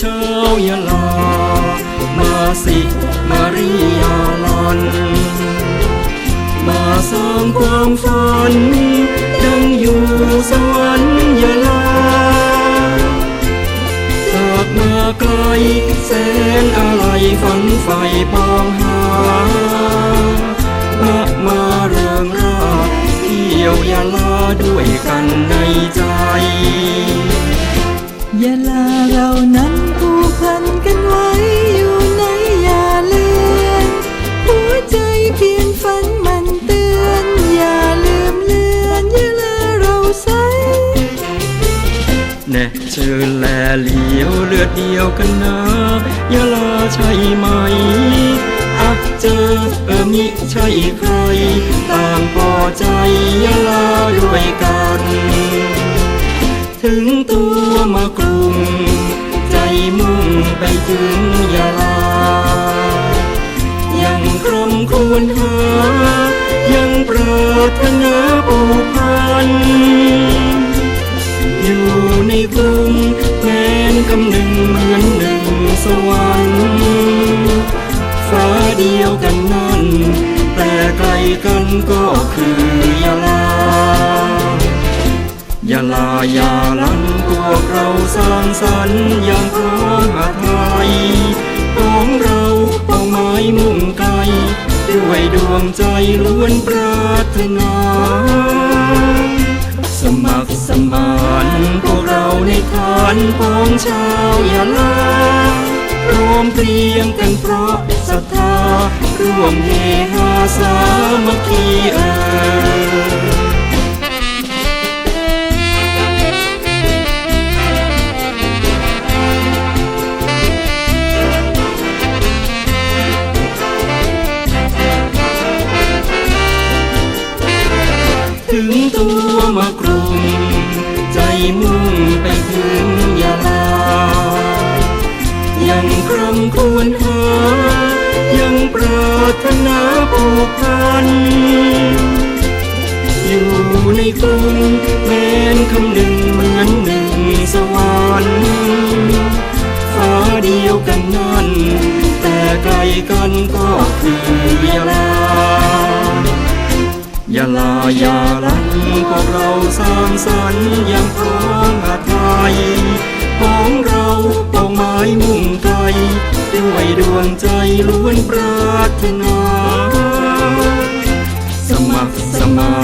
ชาวยะลา มาสิมาริยาลัน มาสร้างความฝัน ดังอยู่สวรรค์ยะลาจากมาไกลแสนอะไรฝันไฟปองหา เชิญแลเหลียวเลือดเดียวกันนะยาลาใช่ไหมอักเจอเออมิใช่ใคร ต่างพอใจยาลาด้วยกัน ถึงตัวมากรุง ใจมุ่งไปถึงยาลา ยังครำควรหา ยังปรารถนาผูกพัน เหมือนหนึ่งสวรรค์ฟ้าเดียวกันนั่นแต่ไกลกันก็คือยาลายาลายาลันพวกเราสร้างสรรค์อย่างพร้อมาไทยของเราเป้าหมายมุ่งไกลด้วยดวงใจล้วนปรารถนา สมัครสมานพวกเราใน ฐานพ้องชาวยาลาร้อมเพรียงกันเพราะศรัทธาร่วมเฮฮาสามัคคีเอ่ยถึงตัวมากรุง ใจมุ่งไปถึง ตา ยังครำควรหา ยังปรารถนาผูกพัน อยู่ในกรุงแม้นคำหนึ่งเหมือนหนึ่งสวรรค์ฟ้าเดียวกันนั่น แต่ไกลกันก็คือยาลายาลายาลันพวกเราสร้างสรรค์ย่างพร้อมอาไทย ของเราเป้าหมายมุ่งไกลด้วยดวงใจล้วนปรารถนา สมัครสมา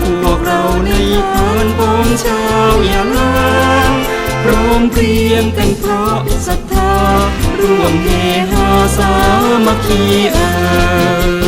นพวกเราในฐานปองชาวยาลาพร้อมเพรียงกันเพราะศรัทธา ร่วมเฮฮาสามัคคีเอ่ย